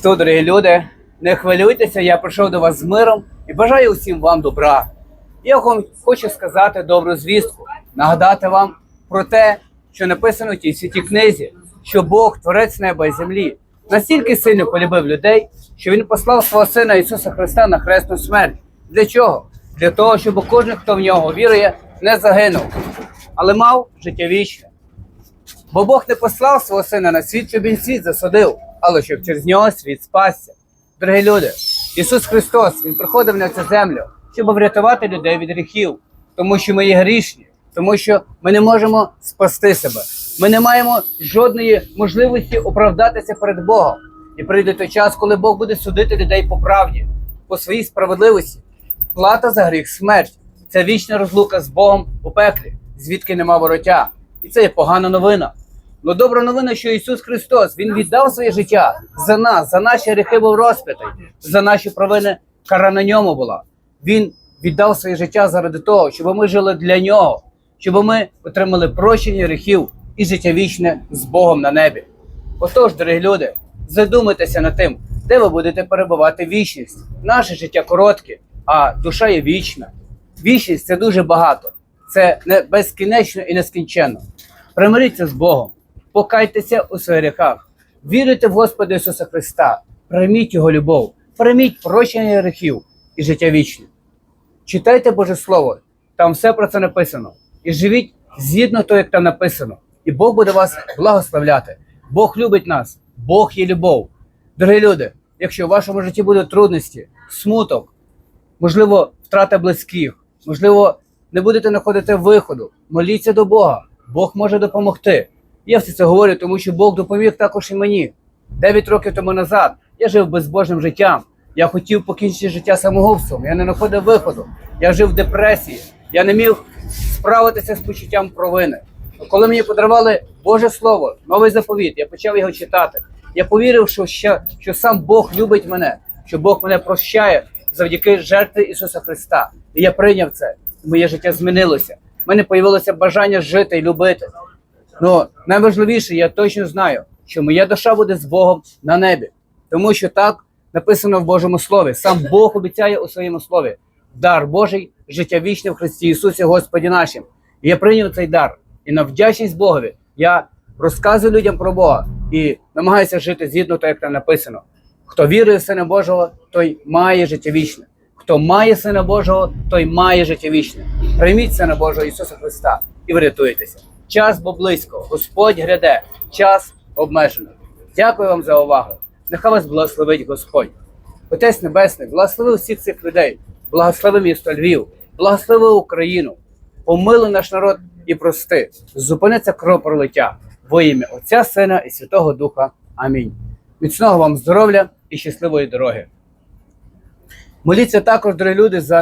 Христу, дорогі люди, не хвилюйтеся, я прийшов до вас з миром і бажаю усім вам добра. Я вам хочу сказати добру звістку, нагадати вам про те, що написано в тій святій книзі, що Бог, Творець неба і землі, настільки сильно полюбив людей, що Він послав свого Сина Ісуса Христа на хресну смерть. Для чого? Для того, щоб кожен, хто в нього вірує, не загинув, але мав життя вічне. Бо Бог не послав свого сина на світ, щоб він світ засудив, але щоб через нього світ спасся. Дорогі люди, Ісус Христос Він приходив на цю землю, щоб врятувати людей від гріхів, тому що ми є грішні, тому що ми не можемо спасти себе. Ми не маємо жодної можливості оправдатися перед Богом. І прийде той час, коли Бог буде судити людей по правді, по своїй справедливості. Плата за гріх смерть. Це вічна розлука з Богом у пеклі, звідки нема вороття. І це є погана новина. Ну добра новина, що Ісус Христос Він віддав своє життя за нас, за наші гріхи був розпитий, за наші провини кара на ньому була. Він віддав своє життя заради того, щоб ми жили для нього, щоб ми отримали прощення гріхів і життя вічне з Богом на небі. Отож, дорогі люди, задумайтеся над тим, де ви будете перебувати вічність. Наше життя коротке, а душа є вічна. Вічність це дуже багато, це не безкінечно і нескінченно. Примиріться з Богом, покайтеся у своїх гріхах, віруйте в Господа Ісуса Христа, прийміть Його любов, прийміть прощення гріхів і життя вічне. Читайте Боже Слово, там все про це написано. І живіть згідно того, як там написано. І Бог буде вас благословляти. Бог любить нас, Бог є любов. Дорогі люди, якщо в вашому житті будуть трудності, смуток, можливо, втрата близьких, можливо, не будете знаходити виходу, моліться до Бога. Бог може допомогти. Я все це говорю, тому що Бог допоміг також і мені. Дев'ять років тому назад я жив безбожним життям. Я хотів покінчити життя самогубством. Я не знаходив виходу. Я жив в депресії. Я не міг справитися з почуттям провини. Коли мені подарували Боже Слово, новий заповіт, я почав його читати. Я повірив, що, ще, що сам Бог любить мене, що Бог мене прощає завдяки жертві Ісуса Христа. І я прийняв це. Моє життя змінилося. У мене з'явилося бажання жити і любити. Ну, найважливіше, я точно знаю, що моя душа буде з Богом на небі. Тому що так написано в Божому Слові. Сам Бог обіцяє у своєму слові дар Божий, життя вічне в Христі Ісусі Господі нашим. І я прийняв цей дар. І на вдячність Богові я розказую людям про Бога і намагаюся жити згідно того, як там написано. Хто вірує в Сина Божого, той має життя вічне. Хто має Сина Божого, той має життя вічне. Прийміть Сина Божого Ісуса Христа і врятуєтеся. Час бо близько, Господь гряде, час обмежений. Дякую вам за увагу. Нехай вас благословить Господь. Отець Небесний, благослови всіх цих людей, благослови місто Львів, благослови Україну, помилуй наш народ і прости. Зупини це кровопролиття во ім'я Отця, Сина і Святого Духа. Амінь. Міцного вам здоров'я і щасливої дороги. Моліться також, дорогі люди, за